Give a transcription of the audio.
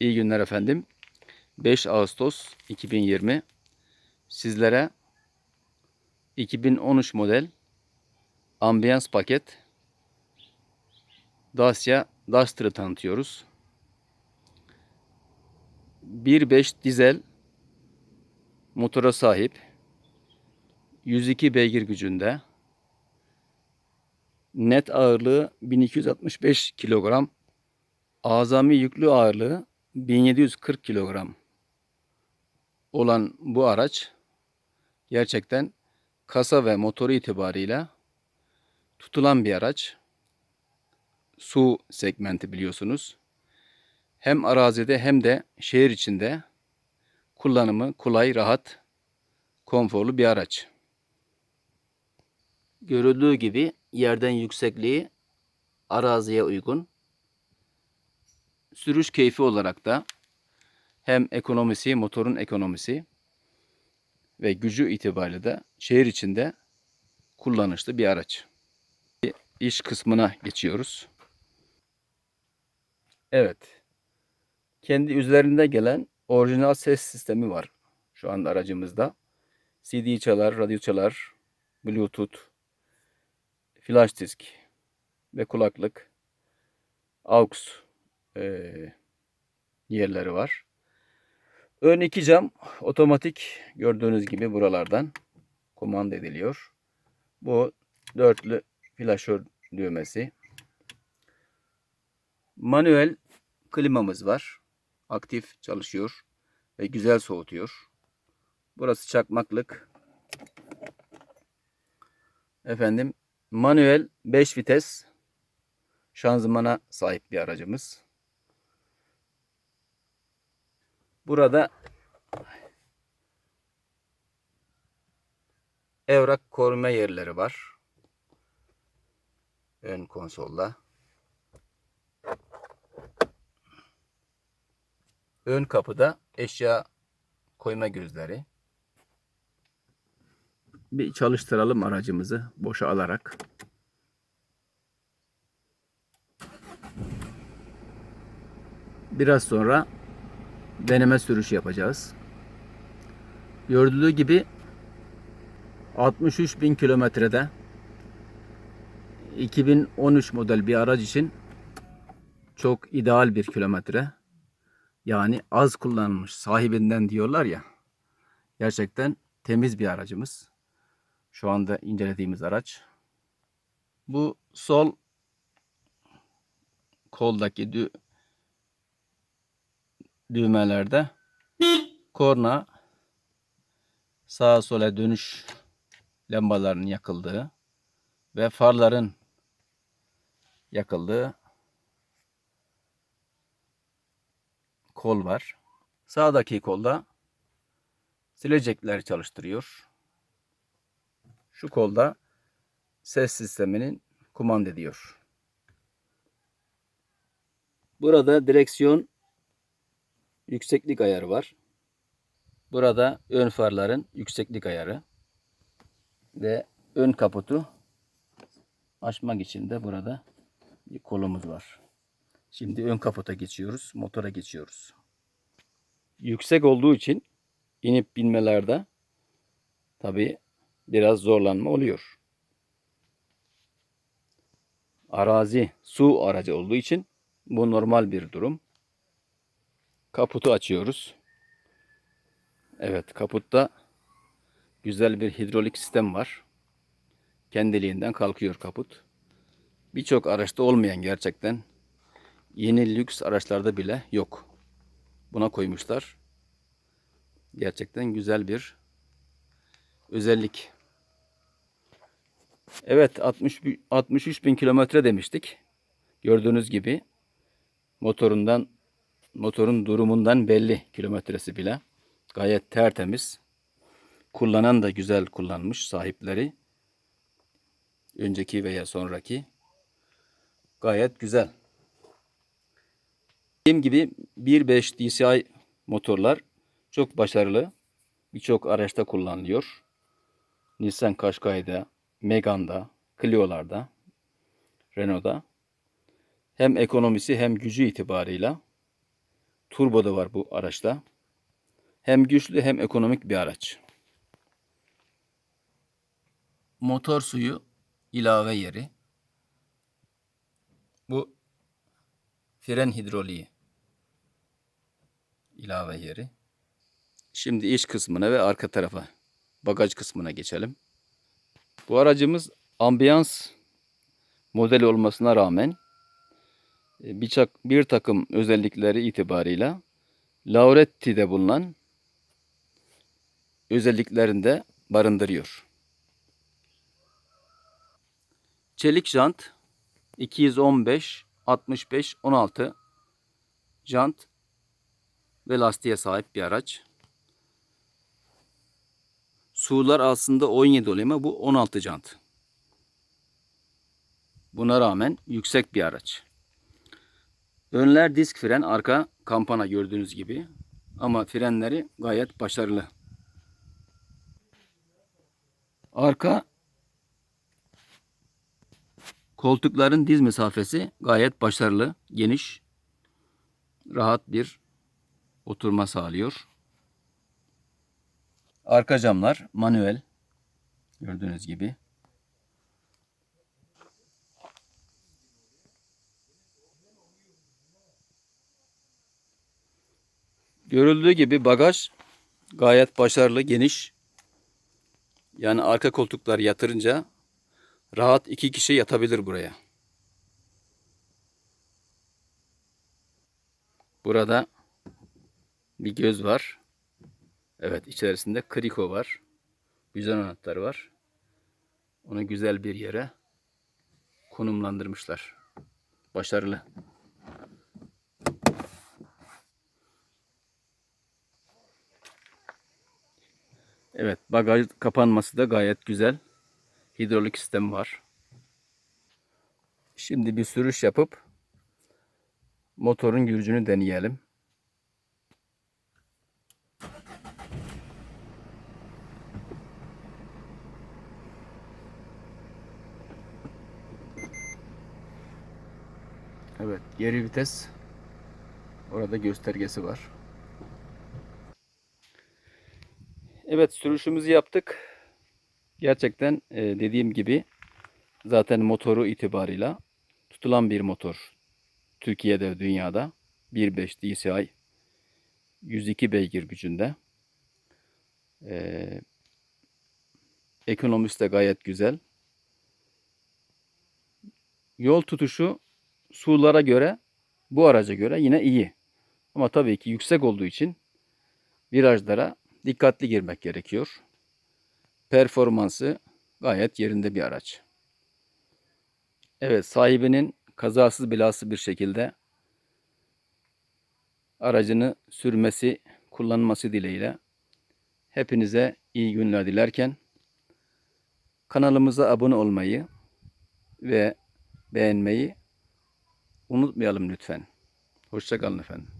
İyi günler efendim. 5 Ağustos 2020 sizlere 2013 model ambiyans paket Dacia Duster'ı tanıtıyoruz. 1.5 dizel motora sahip 102 beygir gücünde net ağırlığı 1265 kilogram azami yüklü ağırlığı 1740 kilogram olan bu araç gerçekten kasa ve motoru itibarıyla tutulan bir araç. Su segmenti biliyorsunuz. Hem arazide hem de şehir içinde kullanımı kolay, rahat, konforlu bir araç. Görüldüğü gibi yerden yüksekliği araziye uygun. Sürüş keyfi olarak da hem ekonomisi, motorun ekonomisi ve gücü itibariyle de şehir içinde kullanışlı bir araç. İş kısmına geçiyoruz. Evet. Kendi üzerinde gelen orijinal ses sistemi var şu anda aracımızda. CD çalar, radyo çalar, Bluetooth, flash disk ve kulaklık, aux eee, yerleri var. Ön iki cam otomatik gördüğünüz gibi buralardan kumanda ediliyor. Bu dörtlü flaşör düğmesi. Manuel klimamız var. Aktif çalışıyor ve güzel soğutuyor. Burası çakmaklık. Efendim manuel 5 vites şanzımana sahip bir aracımız. Burada evrak koruma yerleri var. Ön konsolda. Ön kapıda eşya koyma gözleri. Bir çalıştıralım aracımızı boşa alarak. Biraz sonra deneme sürüş yapacağız. Gördüğü gibi 63 bin kilometrede 2013 model bir araç için çok ideal bir kilometre. Yani az kullanılmış sahibinden diyorlar ya. Gerçekten temiz bir aracımız. Şu anda incelediğimiz araç. Bu sol koldaki düğmelerde korna sağa sola dönüş lambalarının yakıldığı ve farların yakıldığı kol var. Sağdaki kolda silecekler çalıştırıyor. Şu kolda ses sisteminin kumanda ediyor. Burada direksiyon yükseklik ayarı var. Burada ön farların yükseklik ayarı ve ön kaputu açmak için de burada bir kolumuz var. Şimdi ön kaputa geçiyoruz, motora geçiyoruz. Yüksek olduğu için inip binmelerde tabi biraz zorlanma oluyor. Arazi su aracı olduğu için bu normal bir durum. Kaputu açıyoruz. Evet kaputta güzel bir hidrolik sistem var. Kendiliğinden kalkıyor kaput. Birçok araçta olmayan gerçekten yeni lüks araçlarda bile yok. Buna koymuşlar. Gerçekten güzel bir özellik. Evet 60, bi- 63 bin kilometre demiştik. Gördüğünüz gibi motorundan motorun durumundan belli kilometresi bile. Gayet tertemiz. Kullanan da güzel kullanmış sahipleri. Önceki veya sonraki. Gayet güzel. Dediğim gibi 1.5 DCI motorlar çok başarılı. Birçok araçta kullanılıyor. Nissan Qashqai'de, Megane'da, Clio'larda, Renault'da. Hem ekonomisi hem gücü itibarıyla turbo da var bu araçta. Hem güçlü hem ekonomik bir araç. Motor suyu ilave yeri. Bu fren hidroliği ilave yeri. Şimdi iç kısmına ve arka tarafa bagaj kısmına geçelim. Bu aracımız ambiyans modeli olmasına rağmen birçok bir takım özellikleri itibarıyla Lauretti'de bulunan özelliklerinde barındırıyor. Çelik jant 215 65 16 jant ve lastiğe sahip bir araç. Sular aslında 17 oluyor ama bu 16 jant. Buna rağmen yüksek bir araç. Önler disk fren, arka kampana gördüğünüz gibi. Ama frenleri gayet başarılı. Arka koltukların diz mesafesi gayet başarılı, geniş, rahat bir oturma sağlıyor. Arka camlar manuel. Gördüğünüz gibi. Görüldüğü gibi bagaj gayet başarılı, geniş. Yani arka koltuklar yatırınca rahat iki kişi yatabilir buraya. Burada bir göz var. Evet içerisinde kriko var. Güzel anahtar var. Onu güzel bir yere konumlandırmışlar. Başarılı. Evet bagaj kapanması da gayet güzel. Hidrolik sistemi var. Şimdi bir sürüş yapıp motorun gücünü deneyelim. Evet, geri vites. Orada göstergesi var. Evet, sürüşümüzü yaptık. Gerçekten e, dediğim gibi zaten motoru itibarıyla tutulan bir motor. Türkiye'de dünyada 1.5 DCI 102 beygir gücünde. Ee, ekonomisi de gayet güzel. Yol tutuşu sulara göre bu araca göre yine iyi. Ama tabii ki yüksek olduğu için virajlara dikkatli girmek gerekiyor. Performansı gayet yerinde bir araç. Evet sahibinin kazasız belasız bir şekilde aracını sürmesi, kullanması dileğiyle hepinize iyi günler dilerken kanalımıza abone olmayı ve beğenmeyi unutmayalım lütfen. Hoşçakalın efendim.